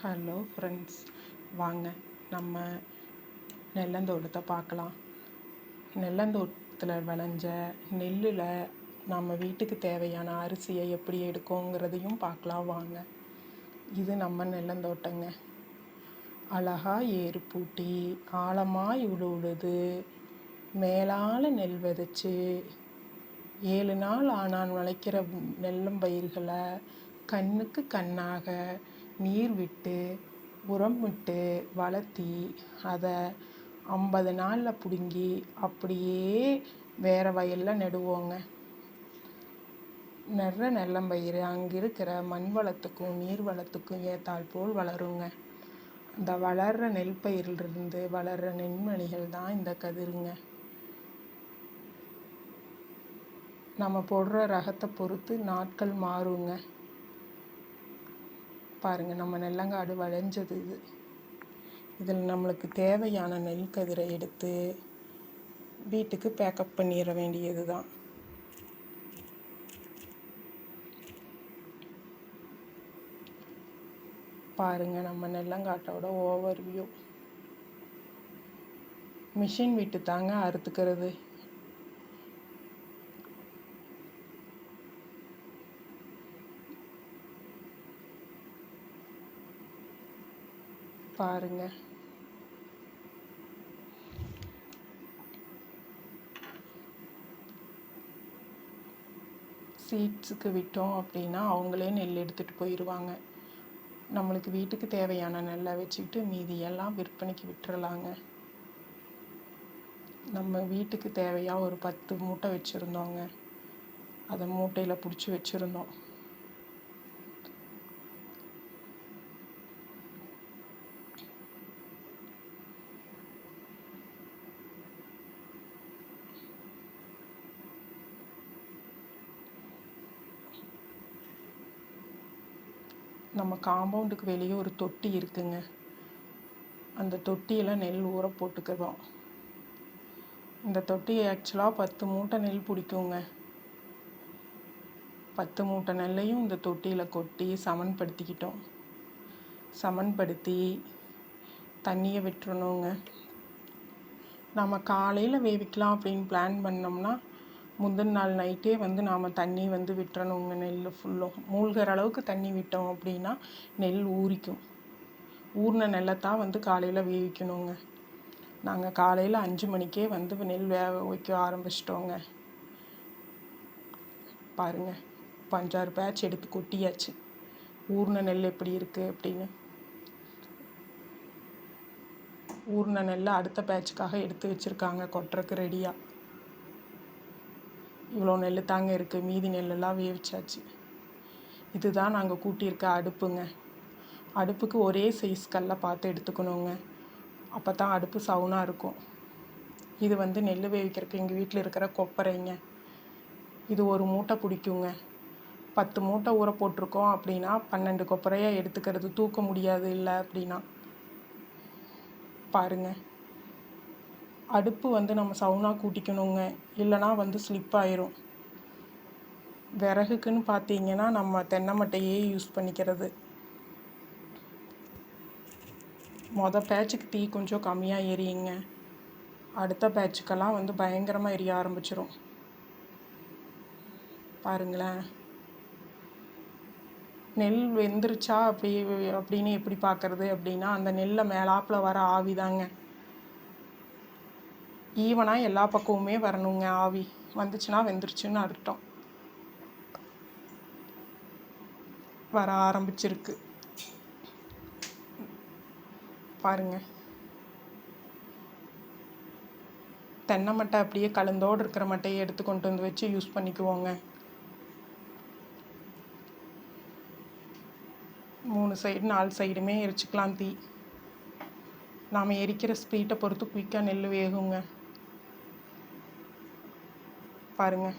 Hello friends வாங்க நம்ம நெல்லந்தோட்டத்தை பார்க்கலாம். நெல்லந்தோட்டத்தில் விளைஞ்ச நெல்லில் நம்ம வீட்டுக்கு தேவையான அரிசியை எப்படி எடுக்கோங்கிறதையும் பார்க்கலாம். வாங்க இது நம்ம நெல்லந்தோட்டங்க. அழகா ஏறு பூட்டி ஆழமாக இவ்வளோ உழுது மேலால் நெல் விதைச்சி ஏழு நாள் ஆனால் முளைக்கிற நெல்லம்பயிர்களை கண்ணுக்கு கண்ணாக நீர் விட்டு உரம் விட்டு வளர்த்தி அதை ஐம்பது நாளில் பிடுங்கி அப்படியே வேறு வயலில் நடுவோங்க. நடுற நெல்லம்பயிறு அங்கே இருக்கிற மண் வளத்துக்கும் நீர் வளத்துக்கும் ஏத்தால் போல் வளருங்க. அந்த வளர்கிற நெல் பயிரிலிருந்து வளர்கிற நெல்மணிகள் தான் இந்த கதிருங்க. நம்ம போடுற ரகத்தை பொறுத்து நாட்கள் மாறுங்க. பாருங்கள் நம்ம நெல்லங்காடு வளைஞ்சது இது. இதில் நம்மளுக்கு தேவையான நெல் கதிரை எடுத்து வீட்டுக்கு பேக்கப் பண்ணிட வேண்டியது தான். பாருங்கள் நம்ம நெல்லங்காட்டோட ஓவர் வியூ மிஷின் விட்டு தாங்க அறுத்துக்கிறது. பாருங்க. சீட்ஸுக்கு விட்டோம் அப்படின்னா அவங்களே நெல் எடுத்துகிட்டு போயிடுவாங்க நம்மளுக்கு வீட்டுக்கு தேவையான நெல்லை வச்சுக்கிட்டு மீதியெல்லாம் விற்பனைக்கு விட்டுறலாங்க. நம்ம வீட்டுக்கு தேவையாக ஒரு பத்து மூட்டை வச்சுருந்தோங்க. அதை மூட்டையில் பிடிச்சி வச்சுருந்தோம். நம்ம காம்பவுண்டுக்கு வெளியே ஒரு தொட்டி இருக்குங்க. அந்த தொட்டியில் நெல் ஊற போட்டுக்கிறோம். இந்த தொட்டி ஆக்சுவலாக பத்து மூட்டை நெல் பிடிக்குங்க. பத்து மூட்டை நெல்லையும் இந்த தொட்டியில் கொட்டி சமன்படுத்திக்கிட்டோம். சமன்படுத்தி தண்ணியை விட்டுறணுங்க. நம்ம காலையில் வேவிக்கலாம் அப்படின்னு பிளான் பண்ணோம்னா முந்தின நாள் நைட்டே வந்து நாம் தண்ணி வந்து விட்டுறணுங்க நெல் ஃபுல்லும் மூழ்கிற அளவுக்கு தண்ணி விட்டோம் அப்படின்னா நெல் ஊறிக்கும். ஊறின நெல்லைத்தான் வந்து காலையில் வேவிக்கணுங்க. நாங்கள் காலையில் அஞ்சு மணிக்கே வந்து நெல் வேக வைக்க ஆரம்பிச்சிட்டோங்க. பாருங்கள் பஞ்சாறு பேட்ச் எடுத்து கொட்டியாச்சு. ஊர்ன நெல் எப்படி இருக்குது அப்படின்னு. ஊர்ன நெல்லை அடுத்த பேட்சுக்காக எடுத்து வச்சுருக்காங்க கொட்டுறக்கு ரெடியாக இவ்வளோ நெல் தாங்க இருக்குது மீதி நெல்லெல்லாம் வேவிச்சாச்சு. இதுதான் நாங்கள் கூட்டியிருக்க அடுப்புங்க. அடுப்புக்கு ஒரே சைஸ் கல்லை பார்த்து எடுத்துக்கணுங்க. அப்போ தான் அடுப்பு சவுனாக இருக்கும். இது வந்து நெல் வேவிக்கிறதுக்கு எங்கள் வீட்டில் இருக்கிற கொப்பரைங்க. இது ஒரு மூட்டை பிடிக்குங்க பத்து மூட்டை ஊற போட்டிருக்கோம் அப்படின்னா பன்னெண்டு கொப்பரையாக எடுத்துக்கிறது. தூக்க முடியாது இல்லை அப்படின்னா. பாருங்கள் அடுப்பு வந்து நம்ம சவுனாக கூட்டிக்கணுங்க. இல்லைனா வந்து ஸ்லிப் ஆயிரும். விறகுக்குன்னு பார்த்தீங்கன்னா நம்ம தென்னை மட்டையே யூஸ் பண்ணிக்கிறது. மொதல் பேட்சுக்கு தீ கொஞ்சம் கம்மியாக எரியுங்க. அடுத்த பேட்சுக்கெல்லாம் வந்து பயங்கரமாக எரிய ஆரம்பிச்சிரும். பாருங்களேன். நெல் வெந்துருச்சா அப்படி அப்படின்னு எப்படி பார்க்குறது அப்படின்னா அந்த நெல்லை மேலாப்பில் வர ஆவிதாங்க. ஈவனாக எல்லா பக்கமுமே வரணுங்க ஆவி. வந்துச்சுன்னா வெந்துருச்சுன்னு அர்த்தம். வர ஆரம்பிச்சிருக்கு. பாருங்க. தென்னை மட்டை அப்படியே கலந்தோடு இருக்கிற மட்டையை எடுத்து கொண்டு வந்து வச்சு யூஸ் பண்ணிக்குவோங்க. மூணு சைடு நாலு சைடுமே எரிச்சுக்கலாம் தீ. நாம் எரிக்கிற ஸ்பீட்டை பொறுத்து குயிக்காக நெல் வேகுங்க. பாருங்கள்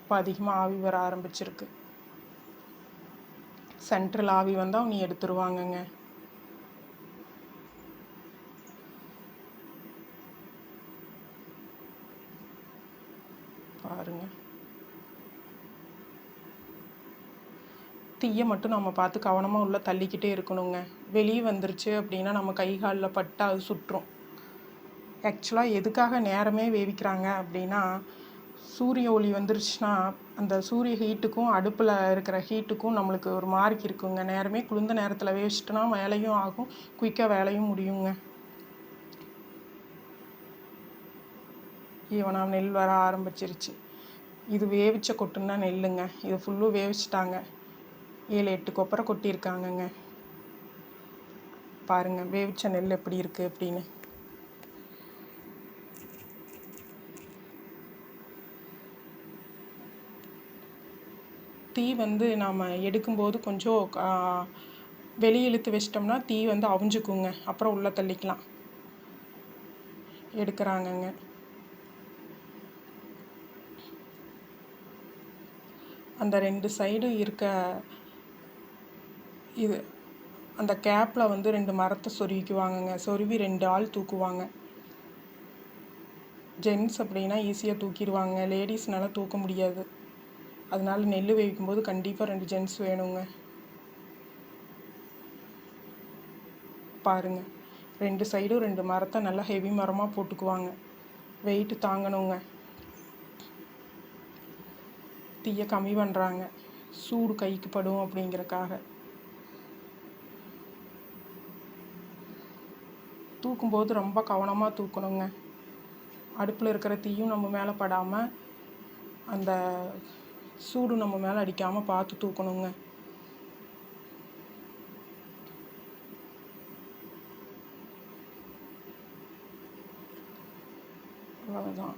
இப்போ அதிகமாக ஆவி வர ஆரம்பிச்சிருக்கு. சென்ட்ரல் ஆவி வந்தால் நீ எடுத்துருவாங்கங்க. பாருங்க. தீயை மட்டும் நம்ம பார்த்து கவனமாக உள்ளே தள்ளிக்கிட்டே இருக்கணுங்க. வெளியே வந்துருச்சு அப்படின்னா நம்ம கை காலில் பட்டு அது சுற்றும். ஆக்சுவலாக எதுக்காக நேரமே வேவிக்கிறாங்க அப்படின்னா சூரிய ஒளி வந்துருச்சுன்னா அந்த சூரிய ஹீட்டுக்கும் அடுப்பில் இருக்கிற ஹீட்டுக்கும் நம்மளுக்கு ஒரு மார்க் இருக்குங்க. நேரமே குளிர்ந்த நேரத்தில் வேவிச்சிட்டோன்னா வேலையும் ஆகும். குயிக்காக வேலையும் முடியுங்க. ஈவனாக நெல் வர ஆரம்பிச்சிருச்சு. இது வேவிச்ச கொட்டுன்னா நெல்லுங்க. இது ஃபுல்லும் வேவிச்சிட்டாங்க. ஏழு எட்டு கொப்பரை கொட்டியிருக்காங்கங்க. பாருங்க வேவிச்ச நெல் எப்படி இருக்குது அப்படின்னு. தீ வந்து நாம் எடுக்கும்போது கொஞ்சம் வெளியே இழுத்து வச்சிட்டோம்னா தீ வந்து அவிஞ்சுக்குங்க. அப்புறம் உள்ளே தள்ளிக்கலாம். எடுக்கிறாங்கங்க. அந்த ரெண்டு சைடும் இருக்க இது அந்த கேப்பில் வந்து ரெண்டு மரத்தை சொருவிக்குவாங்கங்க சொருவி ரெண்டு ஆள் தூக்குவாங்க. ஜென்ஸ் அப்படின்னா ஈஸியாக தூக்கிடுவாங்க. லேடிஸ்னால தூக்க முடியாது. அதனால நெல் வைக்கும்போது கண்டிப்பாக ரெண்டு ஜென்ஸ் வேணுங்க. பாருங்க. ரெண்டு சைடும் ரெண்டு மரத்தை நல்லா ஹெவி மரமாக போட்டுக்குவாங்க. வெயிட்டு தாங்கணுங்க. தீயை கம்மி பண்ணுறாங்க சூடு கைக்கு படும் அப்படிங்கிறக்காக. தூக்கும்போது ரொம்ப கவனமாக தூக்கணுங்க. அடுப்பில் இருக்கிற தீயும் நம்ம மேலே படாமல் அந்த சூடு நம்ம மேலே அடிக்காமல் பார்த்து தூக்கணுங்க. அவ்வளோதான்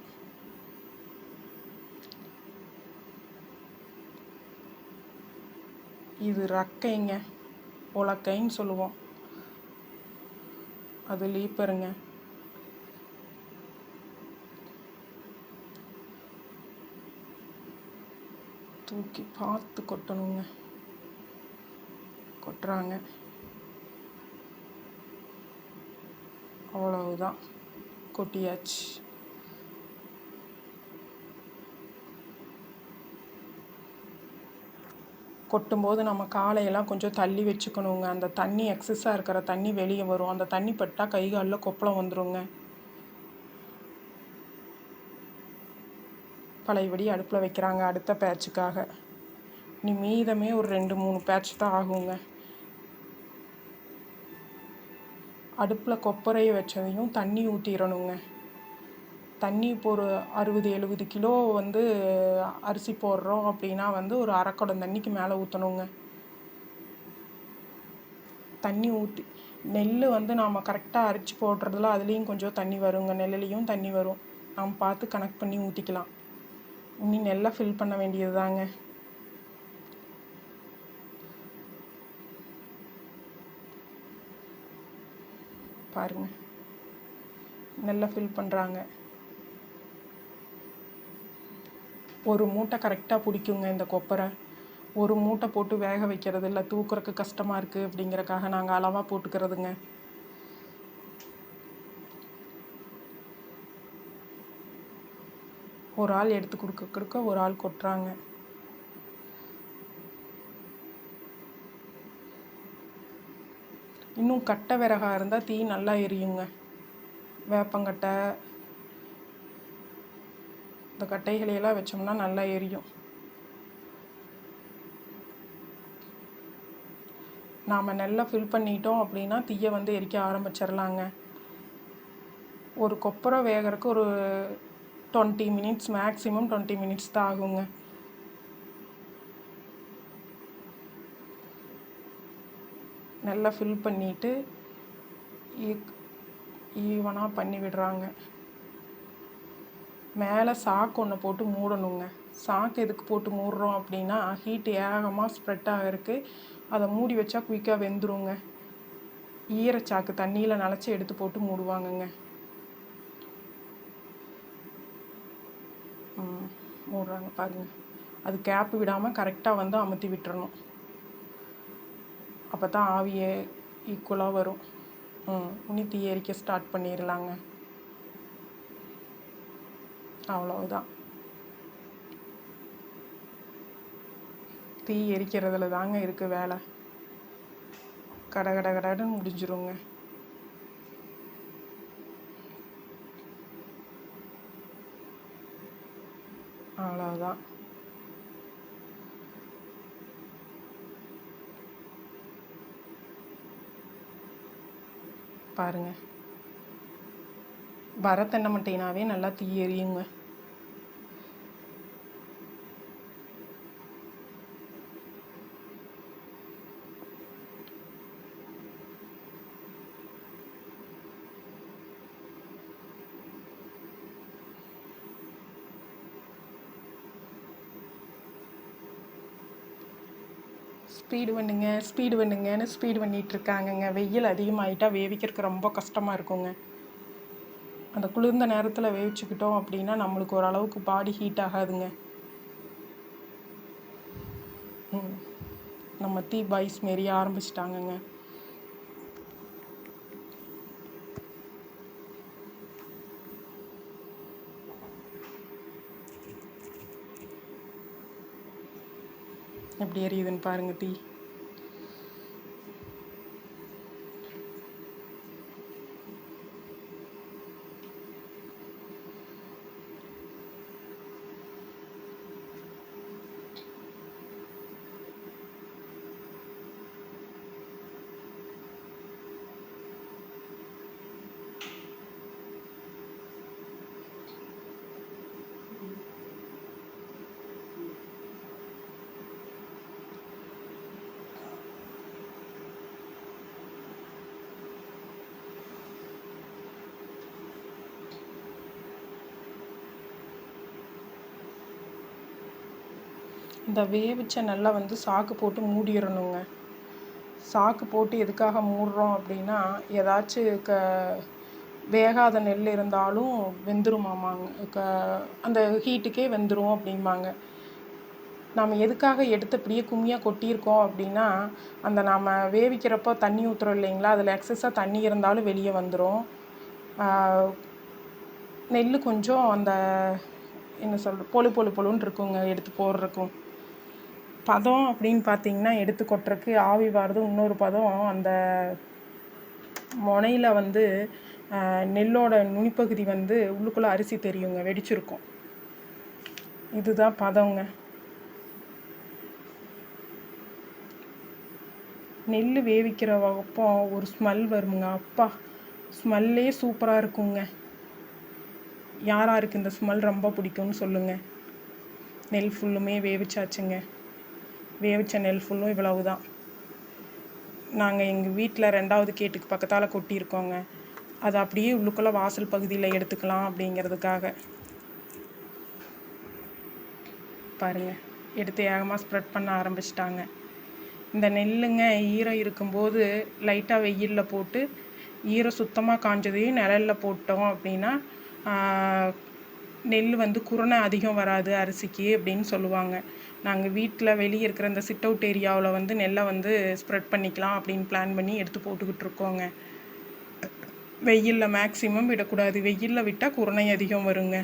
இது ரக்கைங்க உலக்கைன்னு சொல்லுவோம். அது லீப்பருங்க தூக்கி பார்த்து கொட்டணுங்க. கொட்டுறாங்க. அவ்வளவுதான். கொட்டியாச்சு. கொட்டும்போது நம்ம காலையெல்லாம் கொஞ்சம் தள்ளி வச்சுக்கணுங்க. அந்த தண்ணி எக்ஸஸாக இருக்கிற தண்ணி வெளியே வரும். அந்த தண்ணி பட்டால் கை காலில் கொப்பளம் வந்துடுங்க பழையபடி அடுப்பில் வைக்கிறாங்க அடுத்த பேட்சுக்காக. நீ மீதமே ஒரு ரெண்டு மூணு பேட்ச் தான் ஆகுங்க. அடுப்பில் கொப்பரையை வச்சதையும் தண்ணி ஊற்றிடணுங்க தண்ணி இப்போ ஒரு அறுபது எழுபது கிலோ வந்து அரிசி போடுறோம் அப்படின்னா வந்து ஒரு அரைக்குடம் தண்ணிக்கு மேலே ஊற்றணுங்க தண்ணி ஊற்றி நெல் வந்து நாம் கரெக்டாக அரிச்சு போடுறதுல அதுலேயும் கொஞ்சம் தண்ணி வருங்க. நெல்லுலேயும் தண்ணி வரும். நாம் பார்த்து கனெக்ட் பண்ணி ஊற்றிக்கலாம் இனி நல்லா ஃபில் பண்ண வேண்டியது தாங்க பாருங்க. நல்லா ஃபில் பண்ணுறாங்க ஒரு மூட்டை கரெக்டாக பிடிக்குங்க இந்த கொப்பரை. ஒரு மூட்டை போட்டு வேக வைக்கிறது இல்லை தூக்குறதுக்கு கஷ்டமாக இருக்குது அப்படிங்கிறக்காக நாங்கள் அளவாக போட்டுக்கிறதுங்க. ஒரு ஆள் எடுத்து கொடுக்க கொடுக்க ஒரு ஆள் கொட்டுறாங்க. இன்னும் கட்டை விறகாக இருந்தால் தீ நல்லா எரியுங்க. வேப்பங்கட்டை இந்த கட்டைகளையெல்லாம் வச்சோம்னா நல்லா எரியும். நாம் நெல்லை ஃபில் பண்ணிட்டோம் அப்படின்னா தீயை வந்து எரிக்க ஆரம்பிச்சிடலாங்க. ஒரு கொப்பரை வேகிறதுக்கு ஒரு twenty minutes maximum twenty minutes தான் ஆகுங்க. நல்லா ஃபில் பண்ணிவிட்டு ஈவனாக பண்ணி விடுறாங்க. மேலே சாக்கு ஒன்று போட்டு மூடணுங்க. சாக்கு எதுக்கு போட்டு மூடுறோம் அப்படின்னா ஹீட் ஏகமாக ஸ்ப்ரெட் ஆகிருக்கு அதை மூடி வச்சா குயிக்காக வெந்துருங்க. ஈரச்சாக்கு தண்ணியில் நனைச்சி எடுத்து போட்டு மூடுவாங்கங்க. மூடுறாங்க பாருங்கள் அது கேப்பு விடாமல் கரெக்டாக வந்து அமுத்தி விட்டுறணும். அப்போ தான் ஆவியே ஈக்குவலாக வரும். ம் இனி தீ எரிக்க ஸ்டார்ட் பண்ணிடலாங்க அவ்வளவுதான். தீ எரிக்கிறதுல தாங்க இருக்குது வேலை. கட கட கடன்னு முடிஞ்சிருங்க. அவ்வளோதான் பாருங்கள் வர தென்னை மட்டைனாவே நல்லா தீ எரியுங்க. ஸ்பீடு பண்ணுங்க ஸ்பீடு பண்ணுங்கன்னு ஸ்பீடு பண்ணிகிட்ருக்காங்கங்க வெயில் அதிகமாகிட்டா வேவிக்கிறதுக்கு ரொம்ப கஷ்டமாக இருக்குங்க. அந்த குளிர்ந்த நேரத்தில் வேவிச்சுக்கிட்டோம் அப்படின்னா நம்மளுக்கு ஓரளவுக்கு பாடி ஹீட் ஆகாதுங்க. ம். நம்ம தீ பாய்ஸ் மாரி ஆரம்பிச்சிட்டாங்கங்க. எப்படி எரியுதுன்னு பாருங்கள் தீ இந்த வேவிச்ச நெல்லை வந்து சாக்கு போட்டு மூடிடணுங்க. சாக்கு போட்டு எதுக்காக மூடுறோம் அப்படின்னா ஏதாச்சும் க வேகாத நெல் இருந்தாலும் வெந்துருமாமாங்க. க அந்த ஹீட்டுக்கே வெந்துடும் அப்படிம்பாங்க. நாம் எதுக்காக எடுத்து அப்படியே கும்மியாக கொட்டியிருக்கோம் அப்படின்னா அந்த நாம் வேவிக்கிறப்போ தண்ணி ஊற்றுறோம் இல்லைங்களா? அதில் எக்ஸஸாக தண்ணி இருந்தாலும் வெளியே வந்துடும் நெல் கொஞ்சம் அந்த என்ன சொல்கிற பொழு பொழு பொழுன்னு இருக்குங்க எடுத்து போடுறக்கும் பதம் அப்படின்னு பார்த்தீங்கன்னா எடுத்து கொட்டுறக்கு ஆவி வாரது இன்னொரு பதம் அந்த முனையில் வந்து நெல்லோட நுனிப்பகுதி வந்து உள்ளுக்குள்ளே அரிசி தெரியுங்க வெடிச்சிருக்கும். இதுதான் பதங்க. நெல் வேவிக்கிற அப்போ ஒரு ஸ்மெல் வருமுங்க. அப்பா ஸ்மெல்லே சூப்பராக இருக்குங்க. யார் யாருக்கு இந்த ஸ்மெல் ரொம்ப பிடிக்கும்னு சொல்லுங்கள் நெல் ஃபுல்லுமே வேவிச்சாச்சுங்க. வேவிச்ச நெல் ஃபுல்லும் இவ்வளவு தான் நாங்கள் எங்கள் வீட்டில் ரெண்டாவது கேட்டுக்கு பக்கத்தால் கொட்டியிருக்கோங்க. அது அப்படியே உள்ளுக்குள்ளே வாசல் பகுதியில் எடுத்துக்கலாம் அப்படிங்கிறதுக்காக. பாருங்கள் எடுத்து ஏகமாக ஸ்ப்ரெட் பண்ண ஆரம்பிச்சிட்டாங்க. இந்த நெல்லுங்க ஈரம் இருக்கும்போது லைட்டாக வெயிலில் போட்டு ஈரம் சுத்தமாக காஞ்சதையும் நிழலில் போட்டோம் அப்படின்னா நெல் வந்து குரணை அதிகம் வராது அரிசிக்கு அப்படின்னு சொல்லுவாங்க. நாங்கள் வீட்டில் வெளியே இருக்கிற இந்த சிட் அவுட் ஏரியாவில் வந்து நெல்லை வந்து ஸ்ப்ரெட் பண்ணிக்கலாம் அப்படின்னு பிளான் பண்ணி எடுத்து போட்டுக்கிட்டு இருக்கோங்க. வெயிலில் மேக்ஸிமம் விடக்கூடாது. வெயிலில் விட்டால் குருணை அதிகம் வருங்க.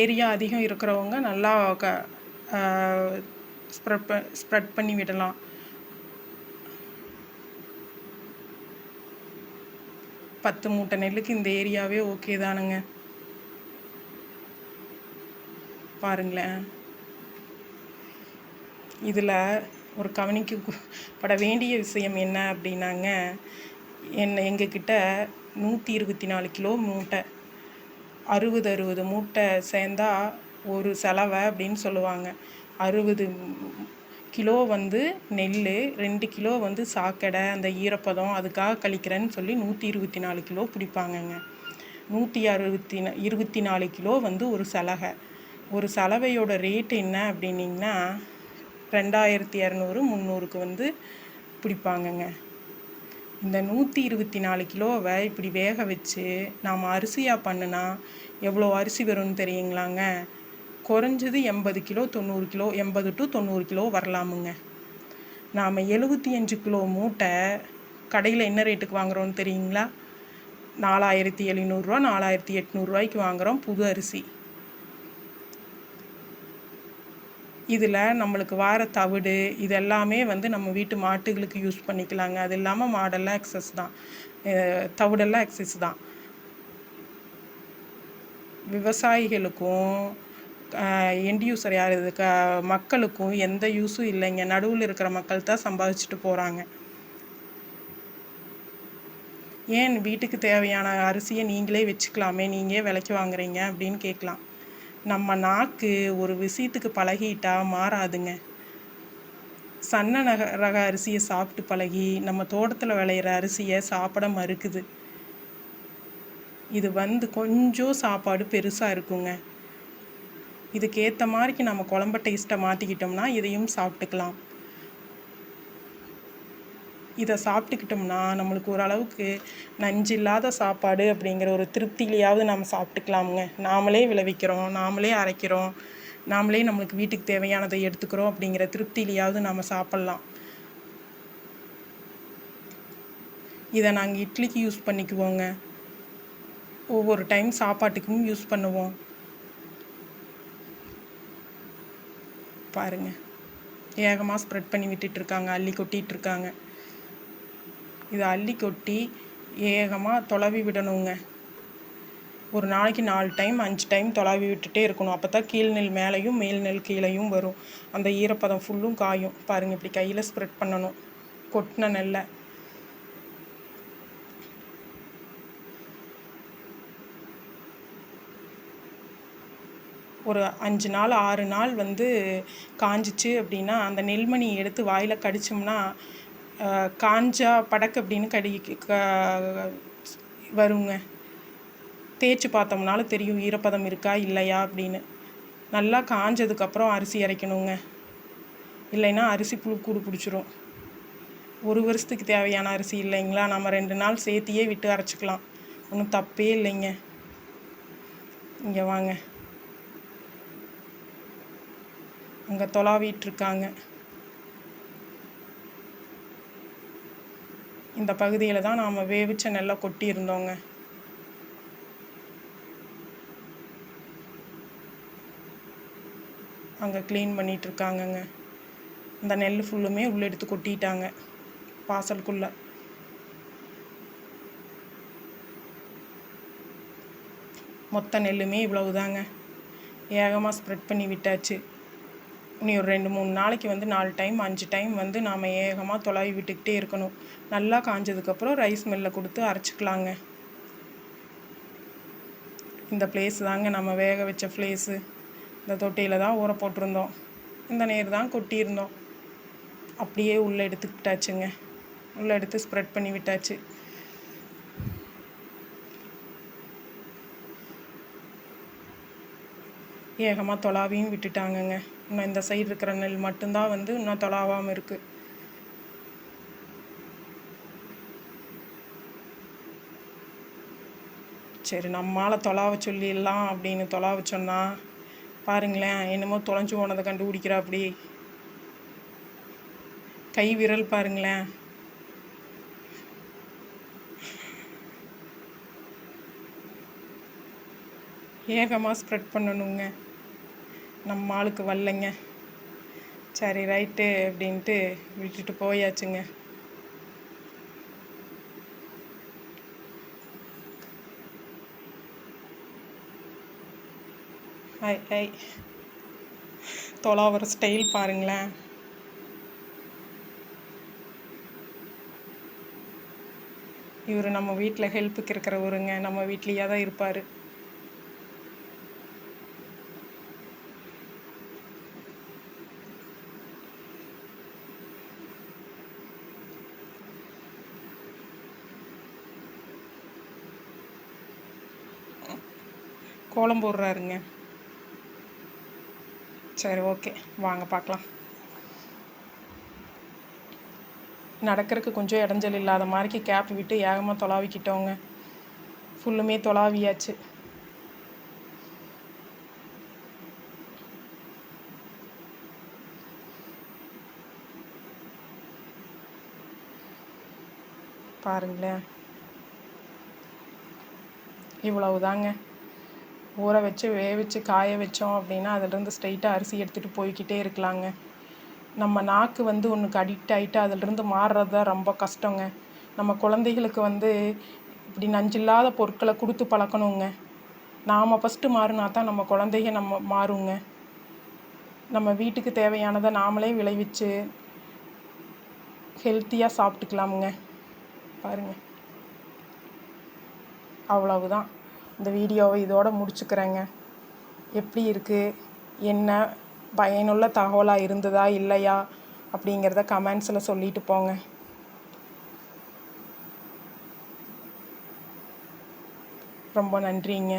ஏரியா அதிகம் இருக்கிறவங்க நல்லா க ஸ்ப்ரெட் ப ஸ்ப்ரெட் பண்ணி விடலாம். பத்து மூட்டை நெல்லுக்கு இந்த ஏரியாவே ஓகே தானுங்க. பாருங்களேன். இதில் ஒரு கவனிக்கப்பட வேண்டிய விஷயம் என்ன அப்படின்னாங்க என்ன எங்ககிட்ட நூற்றி இருபத்தி நாலு கிலோ மூட்டை அறுபது அறுபது மூட்டை சேர்ந்தா ஒரு செலவை அப்படின்னு சொல்லுவாங்க. அறுபது கிலோ வந்து நெல் ரெண்டு கிலோ வந்து சாக்கடை அந்த ஈரப்பதம் அதுக்காக கழிக்கிறேன்னு சொல்லி நூற்றி இருபத்தி நாலு கிலோ பிடிப்பாங்கங்க. நூற்றி அறுபத்தி இருபத்தி நாலு கிலோ வந்து ஒரு சலகை. ஒரு சலவையோட ரேட் என்ன அப்படின்னிங்கன்னா ரெண்டாயிரத்தி இரநூறு முந்நூறுக்கு வந்து பிடிப்பாங்கங்க. இந்த நூற்றி இருபத்தி நாலு கிலோவை இப்படி வேக வச்சு நாம் அரிசியாக பண்ணுனா எவ்வளோ அரிசி வரும்னு தெரியுங்களாங்க? குறைஞ்சது எண்பது கிலோ தொண்ணூறு கிலோ எண்பது டு தொண்ணூறு கிலோ வரலாமுங்க. நாம் எழுபத்தி அஞ்சு கிலோ மூட்டை கடையில் என்ன ரேட்டுக்கு வாங்குகிறோன்னு தெரியுங்களா? நாலாயிரத்தி எழுநூறுரூவா நாலாயிரத்தி எட்நூறுரூவாய்க்கு வாங்குகிறோம் புது அரிசி. இதில் நம்மளுக்கு வார தவிடு இது எல்லாமே வந்து நம்ம வீட்டு மாட்டுகளுக்கு யூஸ் பண்ணிக்கலாங்க. அது இல்லாமல் மாடெல்லாம் எக்ஸஸ் தான். தவிடெல்லாம் எக்ஸஸ் தான். விவசாயிகளுக்கும் எண்ட் யூசர் யார்? இது க மக்களுக்கும் எந்த யூஸும் இல்லைங்க. நடுவில் இருக்கிற மக்கள் தான் சம்பாதிச்சுட்டு போகிறாங்க ஏன் வீட்டுக்கு தேவையான அரிசியை நீங்களே வச்சுக்கலாமே? நீங்களே விலைக்கு வாங்குறீங்க அப்படின்னு கேட்கலாம். நம்ம நாக்கு ஒரு விஷயத்துக்கு பழகிட்டா மாறாதுங்க. சன்ன நக ரக அரிசியை சாப்பிட்டு பழகி நம்ம தோட்டத்தில் விளையிற அரிசியை சாப்பிட மறுக்குது. இது வந்து கொஞ்சம் சாப்பாடு பெருசாக இருக்குங்க. இதுக்கேற்ற மாதிரிக்கு நம்ம குழம்ப டேஸ்ட்டை மாற்றிக்கிட்டோம்னா இதையும் சாப்பிட்டுக்கலாம். இதை சாப்பிட்டுக்கிட்டோம்னா நம்மளுக்கு ஓரளவுக்கு நஞ்சு இல்லாத சாப்பாடு அப்படிங்கிற ஒரு திருப்தியிலையாவது நம்ம சாப்பிட்டுக்கலாமுங்க. நாமளே விளைவிக்கிறோம் நாமளே அரைக்கிறோம் நாமளே நம்மளுக்கு வீட்டுக்கு தேவையானதை எடுத்துக்கிறோம் அப்படிங்கிற திருப்தியிலையாவது நம்ம சாப்பிட்லாம். இதை நாங்கள் இட்லிக்கு யூஸ் பண்ணிக்குவோங்க. ஒவ்வொரு டைம் சாப்பாட்டுக்கும் யூஸ் பண்ணுவோம். பாருங்க. ஏகமாக ஸ்ப்ரெட் பண்ணி விட்டுட்ருக்காங்க அள்ளி கொட்டிகிட்ருக்காங்க இதை அள்ளி கொட்டி ஏகமாக தொலைவி விடணுங்க. ஒரு நாளைக்கு நாலு டைம் அஞ்சு டைம் தொலைவி விட்டுட்டே இருக்கணும். அப்போ தான் கீழ் நெல் மேலேயும் மேல் நெல் கீழேயும் வரும். அந்த ஈரப்பதம் ஃபுல்லும் காயும். பாருங்கள் இப்படி கையில் ஸ்ப்ரெட் பண்ணணும். கொட்டின நெல்லை. ஒரு அஞ்சு நாள் ஆறு நாள் வந்து காஞ்சிச்சு அப்படின்னா அந்த நெல்மணி எடுத்து வாயில் கடிச்சோம்னா காஞ்சா படக்கு அப்படின்னு கடி க வருங்க. தேய்ச்சி பார்த்தோம்னாலும் தெரியும் ஈரப்பதம் இருக்கா இல்லையா அப்படின்னு. நல்லா காஞ்சதுக்கப்புறம் அரிசி இறைக்கணுங்க இல்லைன்னா அரிசி புழு கூடு பிடிச்சிரும். ஒரு வருஷத்துக்கு தேவையான அரிசி இல்லைங்களா? நம்ம ரெண்டு நாள் சேர்த்தியே விட்டு அரைச்சிக்கலாம். ஒன்றும் தப்பே இல்லைங்க. இங்கே வாங்க. அங்கே தொலாவிட்டுருக்காங்க. இந்த பகுதியில் தான் நாம் வேவிச்ச நெல்லை கொட்டியிருந்தோங்க. அங்கே க்ளீன் பண்ணிகிட்ருக்காங்கங்க இந்த நெல் ஃபுல்லுமே உள்ளே எடுத்து கொட்டிட்டாங்க. வாசலுக்குள்ளே மொத்த நெல்லுமே இவ்வளவுதாங்க. ஏகமாக ஸ்ப்ரெட் பண்ணி விட்டாச்சு. நீ ஒரு ரெண்டு மூணு நாளைக்கு வந்து நாலு டைம் அஞ்சு டைம் வந்து நாம் ஏகமாக தொலாவி விட்டுக்கிட்டே இருக்கணும். நல்லா காஞ்சதுக்கப்புறம் ரைஸ் மில்லில் கொடுத்து அரைச்சிக்கலாங்க. இந்த பிளேஸ் தாங்க நம்ம வேக வச்ச பிளேஸு இந்த தொட்டியில் தான் ஊற போட்டிருந்தோம். இந்த நேர் தான் கொட்டியிருந்தோம். அப்படியே உள்ளே எடுத்துக்கிட்டாச்சுங்க. உள்ளே எடுத்து ஸ்ப்ரெட் பண்ணி விட்டாச்சு. ஏகமாக தொலாவியும் விட்டுட்டாங்கங்க. இன்னும் இந்த சைடு இருக்கிற நெல் மட்டும்தான் வந்து இன்னும் தொலாவாமல் இருக்குது சரி நம்மளால் தொலாவ சொல்லிடலாம் அப்படின்னு தொலாவ சொன்னால் பாருங்களேன் என்னமோ தொலைஞ்சு போனதை கண்டுபிடிக்கிறா அப்படி. கை விரல் பாருங்களேன். ஏகமாக ஸ்ப்ரெட் பண்ணணுங்க. நம்ம ஆளுக்கு வரலைங்க. சரி ரைட்டு அப்படின்ட்டு விட்டுட்டு போயாச்சுங்க. ஐ ஐ. தொலாவர ஸ்டைல் பாருங்களேன். இவர் நம்ம வீட்டில் ஹெல்ப்புக்கு இருக்கிறவருங்க. நம்ம வீட்லேயே தான் இருப்பார். கோலம் போடுறாருங்க. சரி ஓகே. வாங்க பார்க்கலாம். நடக்கிறதுக்கு கொஞ்சம் இடைஞ்சல் இல்லாத மாதிரிக்கு கேப் விட்டு ஏகமாக தொலாவிக்கிட்டோங்க. ஃபுல்லுமே தொலாவியாச்சு. பாருங்களேன். இவ்வளவு தாங்க ஊற வச்சு வேவிச்சு காய வச்சோம் அப்படின்னா அதிலிருந்து ஸ்ட்ரைட்டாக அரிசி எடுத்துகிட்டு போய்க்கிட்டே இருக்கலாங்க. நம்ம நாக்கு வந்து ஒன்றுக்கு அடிக்ட் ஆகிட்டு அதிலிருந்து மாறுறது தான் ரொம்ப கஷ்டங்க. நம்ம குழந்தைகளுக்கு வந்து இப்படி நஞ்சில்லாத பொருட்களை கொடுத்து பழக்கணுங்க. நாம் ஃபஸ்ட்டு மாறினா தான் நம்ம குழந்தைங்க நம்ம மாறுங்க. நம்ம வீட்டுக்கு தேவையானதை நாமளே விளைவிச்சு ஹெல்த்தியாக சாப்பிட்டுக்கலாமுங்க. பாருங்கள் அவ்வளவுதான். இந்த வீடியோவை இதோட முடிச்சுக்கிறேங்க. எப்படி இருக்குது என்ன பயனுள்ள தகவலாக இருந்ததா இல்லையா? அப்படிங்கிறத கமெண்ட்ஸில் சொல்லிட்டு போங்க. ரொம்ப நன்றிங்க.